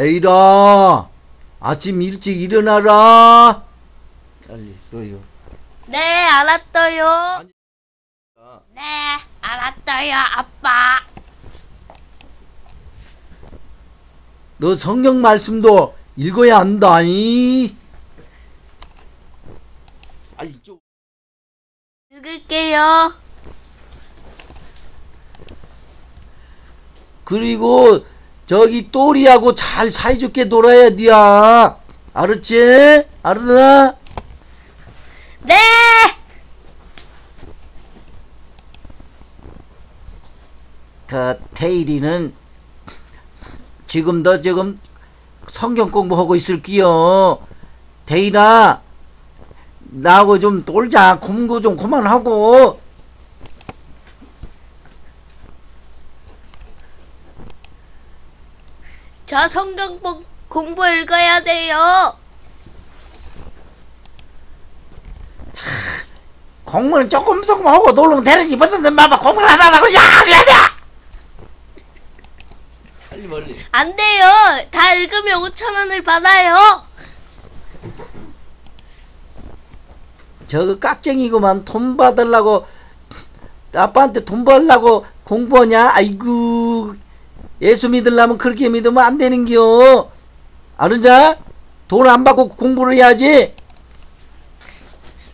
대일아, 아침 일찍 일어나라. 빨리 너요. 네, 알았어요. 네, 알았어요, 아빠. 너 성경 말씀도 읽어야 한다니. 아 이쪽. 읽을게요. 그리고 저기 또리하고 잘 사이좋게 놀아야 돼야. 알았지? 알았나? 네! 그 테일이는 지금 너 지금 성경 공부하고 있을게요. 테일아, 나하고 좀 놀자. 공부 좀 그만하고. 저 성경 공- 공부 읽어야 돼요. 공부는 조금 조금 하고 놀면 되는지 무슨 놈 봐봐 공부를 하다가 야, 야, 야. 빨리 멀리. 안 돼요. 다 읽으면 5천 원을 받아요. 저거 깍쟁이구만 돈 받으려고 아빠한테 돈 벌려고 공부하냐? 아이고 예수 믿으려면 그렇게 믿으면 안 되는겨. 알은자? 돈 안 받고 공부를 해야지.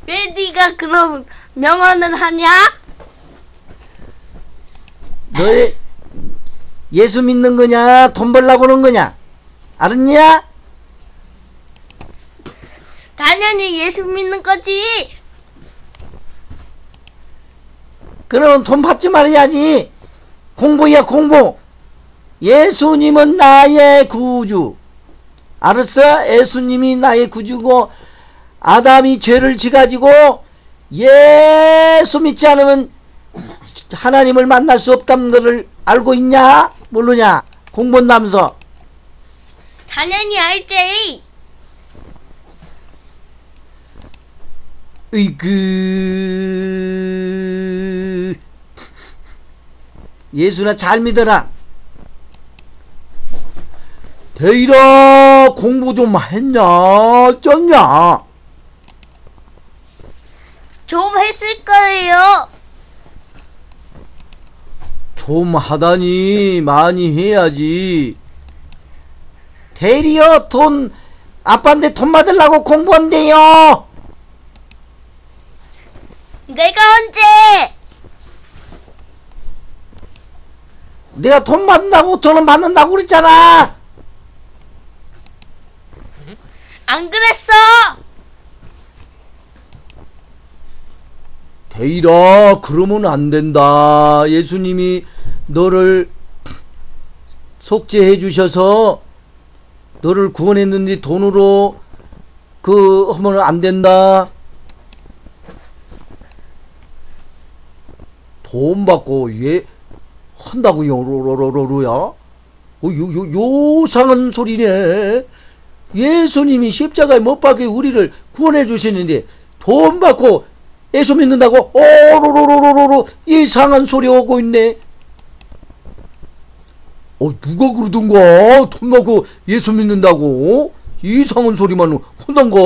왜 네가 그럼 명언을 하냐? 너의 예수 믿는 거냐? 돈 벌려고 하는 거냐? 알았냐? 당연히 예수 믿는 거지. 그럼 돈 받지 말아야지. 공부야 공부. 예수님은 나의 구주. 알았어? 예수님이 나의 구주고 아담이 죄를 지가지고 예수 믿지 않으면 하나님을 만날 수 없다는 것을 알고 있냐? 모르냐? 공부한다면서. 당연히 알지. 으이그 예수나 잘 믿어라 대이라 공부 좀 했냐? 어쩌냐? 좀 했을 거예요. 좀 하다니 많이 해야지. 대리여 돈 아빠한테 돈 받으려고 공부한대요. 내가 언제? 내가 돈 받는다고 돈은 받는다고 그랬잖아 안 그랬어. 데이라 그러면 안 된다. 예수님이 너를 속죄해 주셔서 너를 구원했는데 돈으로 그 하면 안 된다. 돈 받고 예 한다고요 로로로로로야. 어, 요, 요, 요상한 소리네. 예수님이 십자가에 못 박혀 우리를 구원해 주시는데 돈 받고 예수 믿는다고 오로로로로로 이상한 소리 오고 있네. 어 누가 그러던가 돈 받고 예수 믿는다고 이상한 소리만 한단가.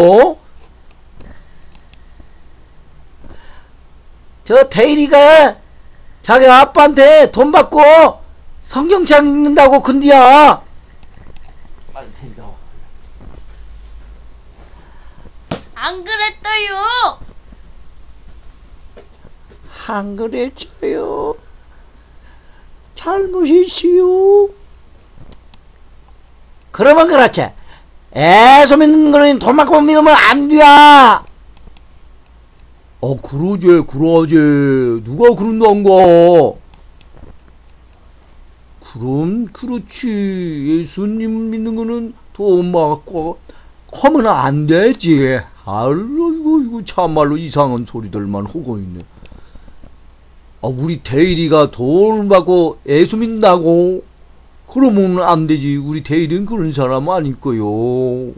저 대일이가 자기 아빠한테 돈 받고 성경책 읽는다고 근디야. 빨리 대리 나와. 안 그랬어요. 안 그랬어요. 잘못했어요. 그러면 그렇지. 애소 믿는 거는 돈 받고 믿으면 안 돼. 어, 그러지, 그러지. 누가 그런단가. 그럼, 그렇지. 예수님 믿는 거는 돈 받고 하면 안 되지. 아이고, 이거 참말로 이상한 소리들만 하고 있네. 아, 우리 대일이가 돈 받고 애수 믿는다고? 그러면 안 되지. 우리 대일은 그런 사람 아닐 거요.